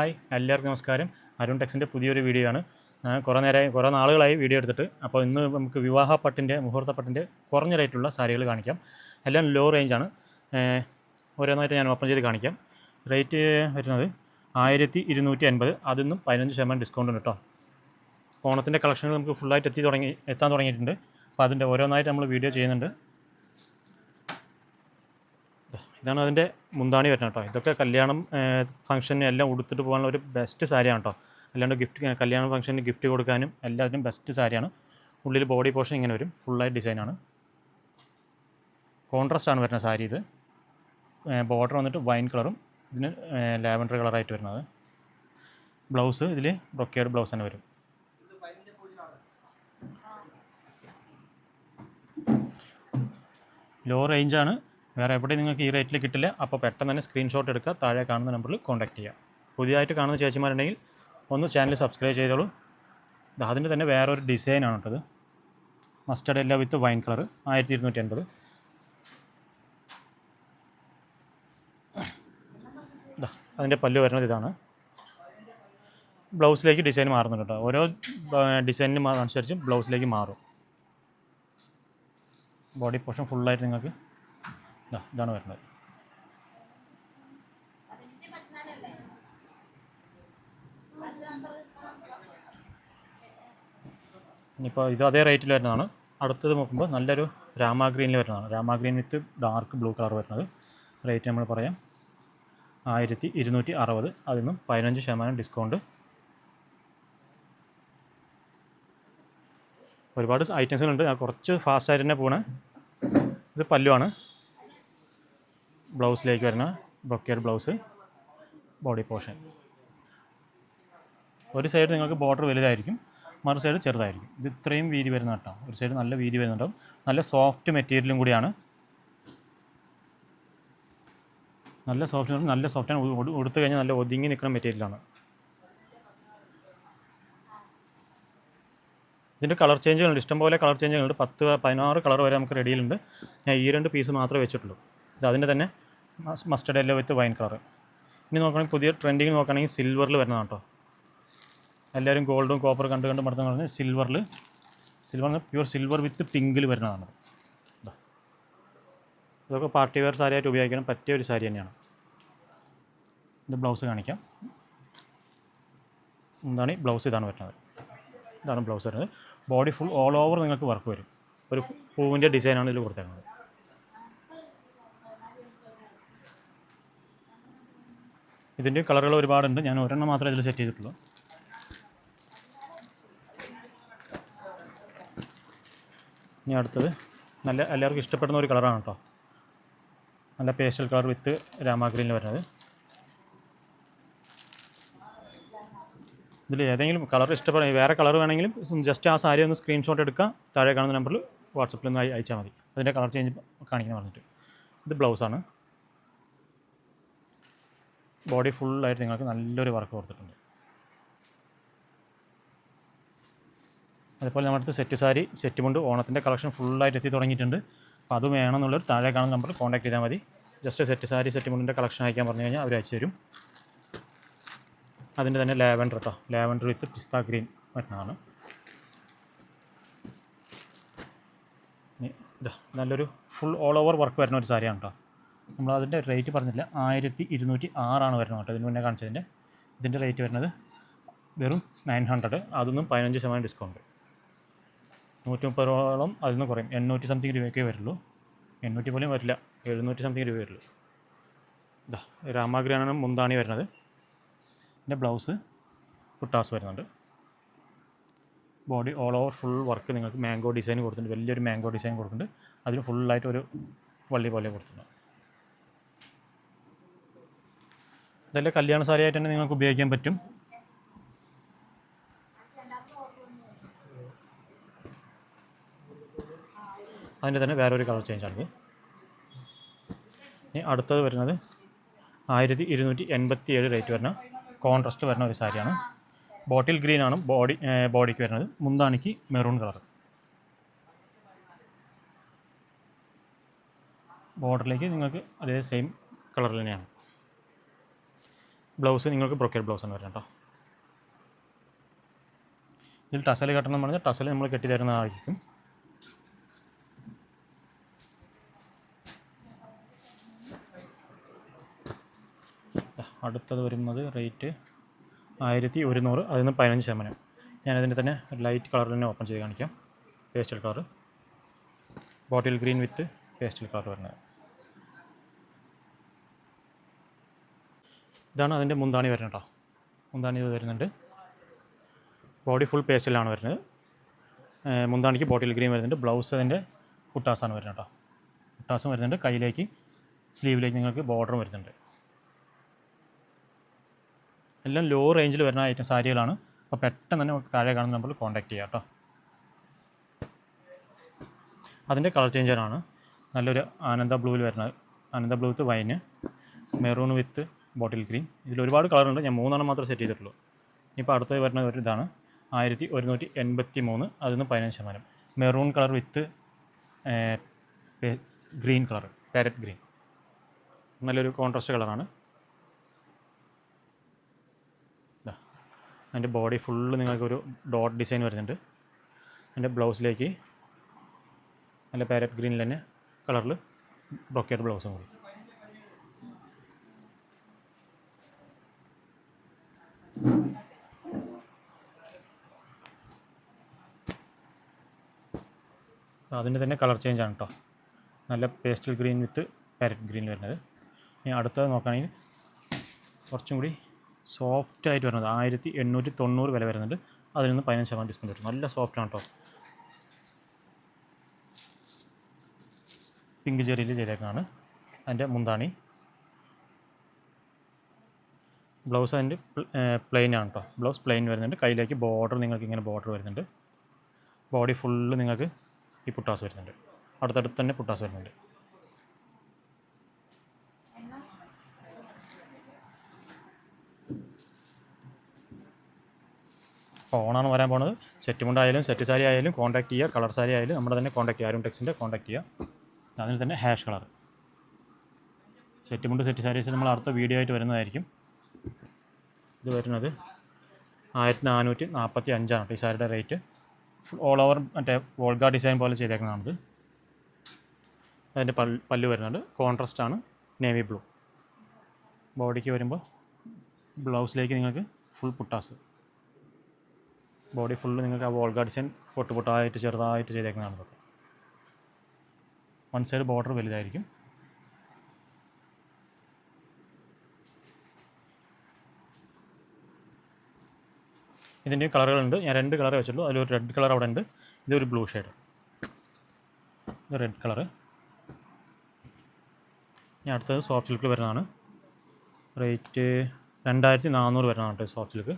Hi എല്ലാവർക്കും നമസ്കാരം. അരുൺ ടെക്സിന്റെ പുതിയൊരു വീഡിയോ ആണ്. കുറേ നേരമായി കുറേ നാളുകളായി വീഡിയോ എടുത്തിട്ട്. അപ്പോൾ ഇന്ന് നമുക്ക് വിവാഹ പട്ടിന്റെ മുഹൂർത്ത പട്ടിന്റെ കുറഞ്ഞ റേറ്റുള്ള സാരികൾ കാണിക്കാം. എല്ലാം ലോ റേഞ്ചാണ് ഓരോന്നായിട്ട് ഞാൻ ഓപ്പൺ ചെയ്ത് കാണിക്കാം. റേറ്റ് വരുന്നത് ആയിരത്തി ഇരുന്നൂറ്റി അൻപത് അതിൽ പതിനഞ്ച് ശതമാനം ഡിസ്കൗണ്ട് ഉണ്ട് കേട്ടോ ഓണത്തിന്റെ കളക്ഷനുകൾ നമുക്ക് ഫുള്ളായിട്ട് എത്തി തുടങ്ങി എത്താൻ തുടങ്ങിയിട്ടുണ്ട്. അപ്പോൾ അതിന്റെ ഓരോന്നായിട്ട് നമ്മൾ വീഡിയോ ചെയ്യുന്നുണ്ട്. ഇതാണ് അതിന്റെ മുന്താണി വരുന്നത് കേട്ടോ. ഇതൊക്കെ കല്യാണം ഫംഗ്ഷന് എല്ലാം ഉടുത്തിട്ട് പോകാനുള്ള ഒരു ബെസ്റ്റ് സാരിയാണ് കേട്ടോ. അല്ലാണ്ട് ഗിഫ്റ്റ് കല്യാണ ഫംഗ്ഷന് ഗിഫ്റ്റ് കൊടുക്കാനും എല്ലാത്തിനും ബെസ്റ്റ് സാരിയാണ്. ഉള്ളിൽ ബോഡി പോർഷൻ ഇങ്ങനെ വരും. ഫുള്ളായി ഡിസൈനാണ് കോൺട്രാസ്റ്റ് ആണ്. വരുന്ന സാരി ഇത്. ബോർഡർ വന്നിട്ട് വൈൻ കളറും ഇതിന് ലാവൻഡർ കളറായിട്ട് വരുന്നത്. ബ്ലൗസ് ഇതിൽ ബ്രൊക്കേഡ് ബ്ലൗസ് തന്നെ വരും. ലോ റേഞ്ചാണ് വേറെ എവിടെ നിങ്ങൾക്ക് ഈ റേറ്റിൽ കിട്ടില്ല അപ്പോൾ പെട്ടെന്ന് തന്നെ സ്ക്രീൻഷോട്ട് എടുക്കുക താഴെ കാണുന്ന നമ്പറിൽ കോൺടാക്ട് ചെയ്യുക. പുതിയതായിട്ട് കാണുന്ന ചേച്ചിമാരുണ്ടെങ്കിൽ ഒന്ന് ചാനൽ സബ്സ്ക്രൈബ് ചെയ്തോളൂ. അതിന്റെ തന്നെ വേറൊരു ഡിസൈനാണ് കേട്ടത്. മസ്റ്റർഡ് എല്ലാം വിത്ത് വൈൻ കളർ ആയിരത്തി ഇരുന്നൂറ്റി അൻപത് അതിന്റെ പല്ല് വരുന്നത് ഇതാണ്. ബ്ലൗസിലേക്ക് ഡിസൈൻ മാറുന്നുണ്ട് കേട്ടോ. ഓരോ ഡിസൈനിന് അനുസരിച്ച് ബ്ലൗസിലേക്ക് മാറും. ബോഡി പോർഷൻ ഫുള്ളായിട്ട് നിങ്ങൾക്ക് ഇതാണ് വരുന്നത്. ഇനിയിപ്പോൾ ഇത് അതേ റേറ്റിൽ വരുന്നതാണ്. അടുത്തത് നോക്കുമ്പോൾ നല്ലൊരു രാമാ ഗ്രീനിൽ വരുന്നതാണ്. Rama green with dark blue colour വരുന്നത്. റേറ്റ് നമ്മൾ പറയാം. ആയിരത്തി ഇരുന്നൂറ്റി അറുപത്. അതിൽ നിന്നും പതിനഞ്ച് ശതമാനം ഡിസ്കൗണ്ട്. ഒരുപാട് ഐറ്റംസുകളുണ്ട് ഞാൻ കുറച്ച് ഫാസ്റ്റായിട്ട് തന്നെ പോണേ. ഇത് പല്ലുവാണ്. ബ്ലൗസിലേക്ക് വരുന്ന ബ്രൊക്കേഡ് ബ്ലൗസ് ബോഡി പോർഷൻ. ഒരു സൈഡ് നിങ്ങൾക്ക് ബോർഡർ വലുതായിരിക്കും മറു സൈഡ് ചെറുതായിരിക്കും. ഇത് ഇത്രയും വീതി വരുന്ന കേട്ടോ. ഒരു സൈഡ് നല്ല വീതി വരുന്നുണ്ടാവും. നല്ല സോഫ്റ്റ് മെറ്റീരിയലും കൂടിയാണ്. നല്ല സോഫ്റ്റ് നല്ല സോഫ്റ്റ് ആണ്. ഉടുത്തു കഴിഞ്ഞാൽ നല്ല ഒതുങ്ങി നിൽക്കുന്ന മെറ്റീരിയലാണ് ഇതിന്റെ കളർ ചേഞ്ചുകളുണ്ട് ഇഷ്ടംപോലെ കളർ ചേഞ്ചുകളുണ്ട് പത്ത് പതിനാറ് കളർ വരെ നമുക്ക് റെഡിയിലുണ്ട് ഞാൻ ഈ രണ്ട് പീസ് മാത്രമേ വെച്ചിട്ടുള്ളൂ. ഇത് അതിന്റെ തന്നെ മസ്റ്റർഡ് എല്ലോ വിത്ത് വൈൻ കളർ ഇനി നോക്കുകയാണെങ്കിൽ പുതിയ ട്രെൻഡിങ് നോക്കുകയാണെങ്കിൽ സിൽവറിൽ വരുന്നതാണ് കേട്ടോ എല്ലാവരും ഗോൾഡും കോപ്പർ കണ്ട് കണ്ട് മടുത്തു പറഞ്ഞാൽ സിൽവറിൽ സിൽവർ പ്യൂർ സിൽവർ വിത്ത് പിങ്കിൽ വരുന്നതാണ്. ഇതാ. ഇതൊക്കെ പാർട്ടി വെയർ സാരി ആയിട്ട് ഉപയോഗിക്കാൻ പറ്റിയ ഒരു സാരി തന്നെയാണ്. ഇത് ബ്ലൗസ് കാണിക്കാം. എന്താണ് ഈ ബ്ലൗസ് ഇതാണ് വരുന്നത്. ഇതാണ് ബ്ലൗസ് വരുന്നത്. ബോഡി ഫുൾ ഓൾ ഓവർ നിങ്ങൾക്ക് വർക്ക് വരും. ഒരു പൂവിന്റെ ഡിസൈനാണ് ഇതിൽ കൊടുത്തേക്കുന്നത്. ഇതിന്റെ കളറുകൾ ഒരുപാടുണ്ട്. ഞാൻ ഒരെണ്ണം മാത്രമേ ഇതിൽ സെറ്റ് ചെയ്തിട്ടുള്ളൂ. ഇനി അടുത്തത് നല്ല എല്ലാവർക്കും ഇഷ്ടപ്പെടുന്ന ഒരു കളറാണ് കേട്ടോ. നല്ല പേസ്റ്റൽ കളർ വിത്ത് രാമാഗ്രീനിൽ വരുന്നത്. ഇതിൽ ഏതെങ്കിലും കളർ ഇഷ്ടപ്പെടുന്ന വേറെ കളർ വേണമെങ്കിലും ജസ്റ്റ് ആ സാരി ഒന്ന് സ്ക്രീൻഷോട്ട് എടുക്കുക താഴെ കാണുന്ന നമ്പറിൽ വാട്സപ്പിൽ ഒന്ന് അയച്ചാൽ മതി. അതിന്റെ കളർ ചേഞ്ച് കാണിക്കാൻ പറഞ്ഞിട്ട്. ഇത് ബ്ലൗസാണ് ബോഡി ഫുള്ളായിട്ട് നിങ്ങൾക്ക് നല്ലൊരു വർക്ക് കൊടുത്തിട്ടുണ്ട്. അതുപോലെ നമ്മുടെ അടുത്ത് സെറ്റ് സാരി സെറ്റ് മുണ്ട് ഓണത്തിന്റെ കളക്ഷൻ ഫുള്ളായിട്ട് എത്തി തുടങ്ങിയിട്ടുണ്ട്. അപ്പോൾ അത് വേണമെന്നുള്ളൊരു താഴെ കാണുന്ന നമ്പറിൽ കോൺടാക്ട് ചെയ്താൽ മതി. ജസ്റ്റ് സെറ്റ് സാരി സെറ്റ് മുണ്ടിന്റെ കളക്ഷൻ അയക്കാൻ പറഞ്ഞു കഴിഞ്ഞാൽ അവർ അയച്ചു തരും. അതിന്റെ തന്നെ ലാവൻഡർ കേട്ടോ ലാവൻഡർ വിത്ത് പിസ്ത ഗ്രീൻ ഇതാ നല്ലൊരു ഫുൾ ഓൾ ഓവർ വർക്ക് വരുന്ന ഒരു സാരിയാണ് കേട്ടോ നമ്മൾ അതിന്റെ റേറ്റ് പറഞ്ഞില്ല. ആയിരത്തി ഇരുന്നൂറ്റി ആറാണ് വരുന്നത് കേട്ടോ. ഇതിന് മുന്നേ കാണിച്ചതിന്റെ. ഇതിന്റെ റേറ്റ് വരുന്നത് വെറും നയൻ ഹൺഡ്രഡ്. അതൊന്നും പതിനഞ്ച് ശതമാനം ഡിസ്കൗണ്ട് നൂറ്റി മുപ്പതോളം അതിൽ നിന്ന് കുറയും. എണ്ണൂറ്റി സംതിങ് രൂപയൊക്കെ വരുള്ളൂ. എണ്ണൂറ്റി പോലും വരില്ല. എഴുന്നൂറ്റി സംതിങ് രൂപ വരുള്ളൂ. ഇതാ രാമാഗ്രഹണം മുന്താണി വരുന്നത്. പിന്നെ ബ്ലൗസ് കുട്ടാസ് വരുന്നുണ്ട്. Body all over full work നിങ്ങൾക്ക് മാംഗോ ഡിസൈൻ കൊടുത്തിട്ടുണ്ട്. വലിയൊരു മാംഗോ ഡിസൈൻ കൊടുത്തിട്ടുണ്ട്. അതിന് ഫുള്ളായിട്ട് ഒരു വള്ളി പോലെ കൊടുത്തിട്ടുണ്ട്. ഇതെല്ലാം കല്യാണ സാരി ആയിട്ട് തന്നെ നിങ്ങൾക്ക് ഉപയോഗിക്കാൻ പറ്റും. അതിന്റെ തന്നെ വേറൊരു കളർ ചേഞ്ചാണിത് ഇനി അടുത്തത് വരുന്നത് ആയിരത്തി ഇരുന്നൂറ്റി എൺപത്തി ഏഴ് റേറ്റ് വരുന്ന കോൺട്രസ്റ്റ് വരുന്ന ഒരു സാരിയാണ്. ബോട്ടിൽ ഗ്രീൻ ആണ് ബോഡി ബോഡിക്ക് വരുന്നത്. മുന്താണിക്ക് മെറൂൺ കളർ ബോർഡറിലേക്ക് നിങ്ങൾക്ക് അതേ സെയിം കളർ തന്നെയാണ്. ബ്ലൗസ് നിങ്ങൾക്ക് ബ്രൊക്കേഡ് ബ്ലൗസ് ആണ് വരുന്നത് കേട്ടോ. ഇതിൽ ടസൽ കെട്ടണം എന്ന് പറഞ്ഞാൽ ടസൽ നമ്മൾ കെട്ടി തരുന്നതായിരിക്കും അടുത്തത് വരുന്നത് റേറ്റ് ആയിരത്തി ഒരുന്നൂറ് അതിൽ നിന്ന് പതിനഞ്ച് ശതമാനം. ഞാനതിന്റെ തന്നെ ലൈറ്റ് കളറിൽ തന്നെ ഓപ്പൺ ചെയ്ത് കാണിക്കാം. Pastel colour bottle green with pastel colour വരുന്നത്. ഇതാണ് അതിന്റെ മുന്താണി വരുന്നത് കേട്ടോ. മുന്താണി വരുന്നുണ്ട്. ബോഡി ഫുൾ പേസ്റ്റിലാണ് വരുന്നത്. മുന്താണിക്ക് ബോട്ടിൽ ഗ്രീൻ വരുന്നുണ്ട്. ബ്ലൗസ് അതിന്റെ കുട്ടാസാണ് വരുന്നത് കേട്ടോ. കുട്ടാസും വരുന്നുണ്ട്. കയ്യിലേക്ക് സ്ലീവിലേക്ക് നിങ്ങൾക്ക് ബോർഡറും വരുന്നുണ്ട്. എല്ലാം ലോ റേഞ്ചിൽ വരുന്ന ഐറ്റം സാരികളാണ്. അപ്പോൾ പെട്ടെന്ന് തന്നെ താഴെ കാണുന്ന നമ്പറിൽ കോൺടാക്ട് ചെയ്യാം കേട്ടോ. അതിന്റെ കളർ ചേഞ്ചറാണ് നല്ലൊരു ആനന്ദ ബ്ലൂവിൽ വരുന്നത് Ananda blue with wine maroon with bottle green. ഇതിൽ ഒരുപാട് കളറുണ്ട്. ഞാൻ മൂന്നെണ്ണം മാത്രമേ സെറ്റ് ചെയ്തിട്ടുള്ളൂ. ഇപ്പോൾ അടുത്തത് വരുന്ന ഒരു ഇതാണ്. ആയിരത്തി ഒരുന്നൂറ്റി എൺപത്തി മൂന്ന് അതിൽ നിന്ന് പതിനഞ്ച് ശതമാനം. Maroon colour with green colour parrot green. നല്ലൊരു കോൺട്രാസ്റ്റ് കളറാണ്. അതിന്റെ ബോഡി ഫുള്ള് നിങ്ങൾക്കൊരു ഡോട്ട് ഡിസൈൻ വരുന്നുണ്ട്. അതിന്റെ ബ്ലൗസിലേക്ക് നല്ല പാരറ്റ് ഗ്രീനിൽ തന്നെ കളറിൽ ബ്രോക്കേഡ് ബ്ലൗസും കൂടി. അതിന്റെ തന്നെ കളർ ചേഞ്ച് ആണ് കേട്ടോ നല്ല pastel green with parrot green വരുന്നത്. ഇനി അടുത്തത് നോക്കുകയാണെങ്കിൽ കുറച്ചും കൂടി സോഫ്റ്റ് ആയിട്ട് വരുന്നത്. ആയിരത്തി എണ്ണൂറ്റി തൊണ്ണൂറ് വില വരുന്നുണ്ട്. അതിൽ നിന്ന് പതിനഞ്ച് ശതമാനം ഡിസ്കൗണ്ട് കിട്ടും. നല്ല സോഫ്റ്റ് ആണ് കേട്ടോ പിങ്ക് ചെറിയിൽ ചെയ്തേക്കാണ് അതിന്റെ മുന്താണി. ബ്ലൗസ് അതിന്റെ പ്ലെയിൻ ആണ് കേട്ടോ ബ്ലൗസ് പ്ലെയിൻ വരുന്നുണ്ട്. കയ്യിലേക്ക് ബോർഡർ നിങ്ങൾക്ക് ഇങ്ങനെ ബോർഡർ വരുന്നുണ്ട്. ബോഡി ഫുള്ള് നിങ്ങൾക്ക് ഈ പുട്ടാസ് വരുന്നുണ്ട്. അടുത്തടുത്ത് തന്നെ പുട്ടാസ് വരുന്നുണ്ട്. അപ്പോൾ ഓണാണ് വരാൻ പോണത്. സെറ്റ് മുണ്ട് ആയാലും സെറ്റ് സാരി ആയാലും കോൺടാക്ട് ചെയ്യുക. കളർ സാരി ആയാലും നമ്മുടെ തന്നെ കോൺടാക്ട് ചെയ്യുക. ആരും ടെക്സിന്റെ കോൺടാക്ട് ചെയ്യുക. അതിൽ തന്നെ ഹാഷ് കളർ സെറ്റ് മുണ്ട് സെറ്റ് സാരീസ് നമ്മൾ അടുത്ത വീഡിയോ ആയിട്ട് വരുന്നതായിരിക്കും. ഇത് വരുന്നത് ആയിരത്തി നാനൂറ്റി നാൽപ്പത്തി അഞ്ചാണ്. ഈ സാരിയുടെ റേറ്റ് ഓൾ ഓവർ മറ്റേ വോൾഗ ഡിസൈൻ പോലെ ചെയ്തേക്കുന്നതാണിത്. അതിന്റെ പല്ല് പല്ല് വരുന്നുണ്ട്. ആണ്. നേവി ബ്ലൂ ബോഡിക്ക് വരുമ്പോൾ ബ്ലൗസിലേക്ക് നിങ്ങൾക്ക് ഫുൾ പുട്ടാസ് ബോഡി ഫുള്ള് നിങ്ങൾക്ക് ആ വോൾഗ ഡിസൈൻ പൊട്ടുപൊട്ടായിട്ട് ചെറുതായിട്ട് ചെയ്തേക്കുന്നതാണ് വൺ സൈഡ് ബോർഡർ വലുതായിരിക്കും. ഇതിന്റെ കളറുകളുണ്ട്. ഞാൻ രണ്ട് കളർ വെച്ചുള്ളൂ. അതിലൊരു റെഡ് കളർ അവിടെ ഉണ്ട്. ഇതൊരു ബ്ലൂ ഷെയ്ഡ് ഇത് റെഡ് കളർ. ഞാൻ അടുത്തത് സോഫ്റ്റ് സിൽക്കിൽ വരുന്നതാണ്. റേറ്റ് രണ്ടായിരത്തി നാനൂറ് വരുന്നതാണ് കേട്ടോ സോഫ്റ്റ് സിൽക്ക്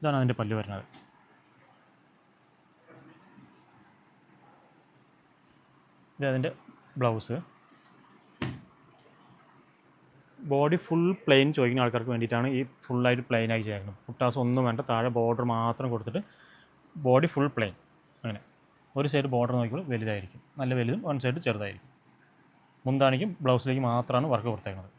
ഇതാണ് അതിന്റെ പല്ല് വരുന്നത്. ഇത് അതിന്റെ ബ്ലൗസ് ബോഡി ഫുൾ പ്ലെയിൻ ചോദിക്കുന്ന ആൾക്കാർക്ക് വേണ്ടിയിട്ടാണ് ഈ ഫുള്ളായിട്ട് പ്ലെയിൻ ആയി ചെയ്യുന്നത് പുട്ടാസ് ഒന്നും വേണ്ട താഴെ ബോർഡർ മാത്രം കൊടുത്തിട്ട് ബോഡി ഫുൾ പ്ലെയിൻ. അങ്ങനെ. ഒരു സൈഡ് ബോർഡർ നോക്കിയാൽ വലുതായിരിക്കും. നല്ല വലുതും വൺ സൈഡ് ചെറുതായിരിക്കും. മുന്താണിക്കും ബ്ലൗസിലേക്ക് മാത്രമാണ് വർക്ക് കൊടുത്തേക്കുന്നത്.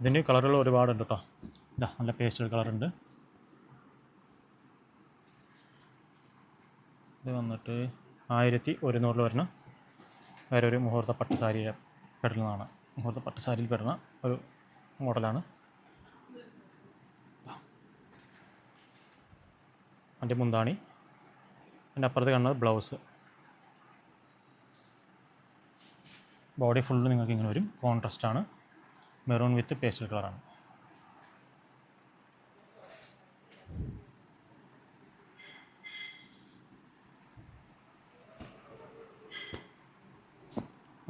ഇതിന്റെ കളറുകൾ ഒരുപാടുണ്ട് കേട്ടോ. ഇതാ നല്ല പേസ്റ്റൽ കളറുണ്ട്. വന്നിട്ട് ആയിരത്തി ഒരുന്നൂറിൽ വരുന്ന വേറെ ഒരു മുഹൂർത്ത പട്ട് സാരിയിൽ പെടുന്നതാണ്. മുഹൂർത്ത പട്ട് സാരിയിൽ പെടുന്ന ഒരു മോഡലാണ്. അതിന്റെ മുന്താണി. അതിന്റെ അപ്പുറത്ത് കാണുന്നത് ബ്ലൗസ്. ബോഡി ഫുള്ള് നിങ്ങൾക്ക് ഇങ്ങനെ വരും. കോൺട്രസ്റ്റാണ്. മെറൂൺ വിത്ത് പേസ്റ്റൽ കളറാണ്.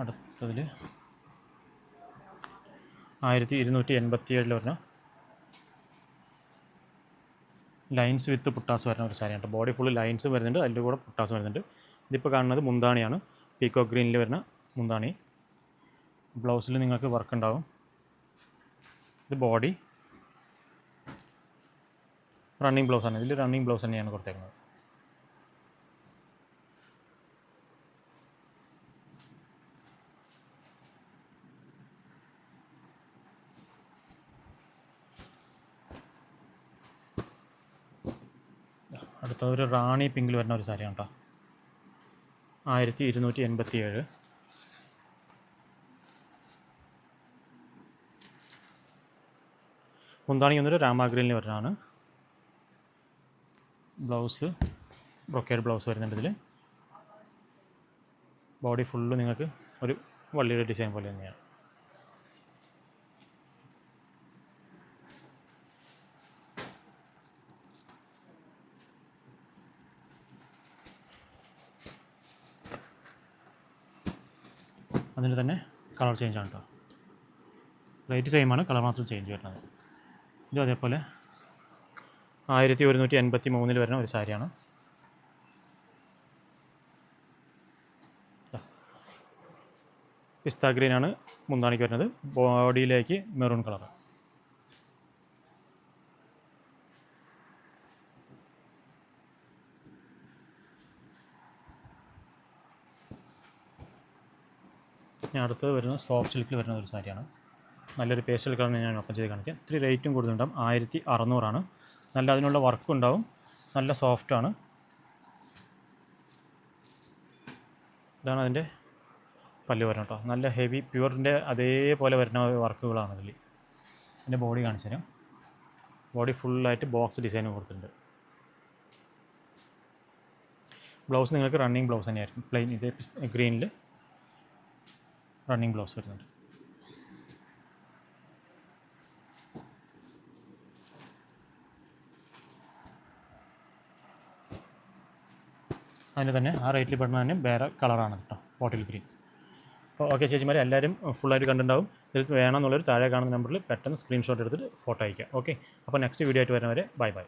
അടുത്തതിൽ ആയിരത്തി ഇരുന്നൂറ്റി എൺപത്തി ഏഴിൽ വരുന്ന ലൈൻസ് വിത്ത് പുട്ടാസ് വരുന്ന ഒരു സാരിയാണ് ബോഡി ഫുള്ള് ലൈൻസ് വരുന്നുണ്ട് അതിന്റെ കൂടെ പുട്ടാസ് വരുന്നുണ്ട്. ഇതിപ്പോൾ കാണുന്നത് മുന്താണിയാണ്. പീക്കോ ഗ്രീനിൽ വരുന്ന മുന്താണി. ബ്ലൗസിൽ നിങ്ങൾക്ക് വർക്ക് ഉണ്ടാവും. ഇത് ബോഡി റണ്ണിങ് ബ്ലൗസ് ആണ്. ഇതിൽ റണ്ണിങ് ബ്ലൗസ് തന്നെയാണ് കൊടുത്തേക്കുന്നത് അടുത്ത ഒരു റാണി പിങ്കിൽ വരുന്ന ഒരു സാരിയാണ് കേട്ടോ. ആയിരത്തി ഇരുന്നൂറ്റി എൺപത്തി ഏഴ് മുന്താണി എന്നൊരു രാമാഗ്രീനിൽ വരുന്നതാണ്. ബ്ലൗസ് ബ്രൊക്കേഡ് ബ്ലൗസ് വരുന്നുണ്ട് ഇതിൽ ബോഡി ഫുള്ള് നിങ്ങൾക്ക് ഒരു വള്ളിയുടെ ഡിസൈൻ പോലെ തന്നെയാണ്. അതിന് തന്നെ കളർ ചേഞ്ച് ആണ് കേട്ടോ. റേറ്റ് സെയിം ആണ് കളർ മാത്രം ചേഞ്ച് വരുന്നത്. ഇത് അതേപോലെ ആയിരത്തി ഒരുന്നൂറ്റി എൺപത്തി മൂന്നിൽ വരുന്ന ഒരു സാരിയാണ്. പിസ്ത ഗ്രീനാണ് മുന്താണിക്ക് വരുന്നത്. ബോഡിയിലേക്ക് മെറൂൺ കളർ ഞാൻ അടുത്തത് വരുന്നത് സോഫ്റ്റ് സിൽക്കിൽ വരുന്ന ഒരു സാരിയാണ്. നല്ലൊരു പേസ്റ്റൽ കളർ ഞാൻ ഓപ്പൺ ചെയ്ത് കാണിക്കാം ഇത്തിരി റേറ്റും കൂടുതലുണ്ടാവും. ആയിരത്തി അറുന്നൂറാണ്. നല്ല അതിനുള്ള വർക്കും ഉണ്ടാവും. നല്ല സോഫ്റ്റാണ് ഇതാണ് അതിന്റെ പല്ല് വരണം കേട്ടോ. നല്ല ഹെവി പ്യുവറിന്റെ അതേപോലെ വരുന്ന വർക്കുകളാണ് ഇതിൽ എന്റെ ബോഡി കാണിച്ചു തരാം. ബോഡി ഫുള്ളായിട്ട് ബോക്സ് ഡിസൈൻ കൊടുത്തിട്ടുണ്ട്. ബ്ലൗസ് നിങ്ങൾക്ക് റണ്ണിങ് ബ്ലൗസ് തന്നെയായിരിക്കും. പ്ലെയിൻ ഇതേ ഗ്രീനിൽ റണ്ണിങ് ബ്ലൗസ് വരുന്നുണ്ട് അതിന് തന്നെ ആ റേറ്റിൽ പെടുന്ന തന്നെ വേറെ കളറാണ് കേട്ടോ ബോട്ടിൽ ഗ്രീൻ അപ്പോൾ ഓക്കെ ചേച്ചിമാരെ എല്ലാവരും ഫുള്ളായിട്ട് കണ്ടിട്ടുണ്ടാവും. ഇതിൽ വേണമെന്നുള്ളൊരു താഴെ കാണുന്ന നമ്പറിൽ പെട്ടെന്ന് സ്ക്രീൻഷോട്ട് എടുത്തിട്ട് ഫോട്ടോ അയക്കാം ഓക്കെ അപ്പോൾ നെക്സ്റ്റ് വീഡിയോ ആയിട്ട് വരുന്നവരെ ബൈ ബൈ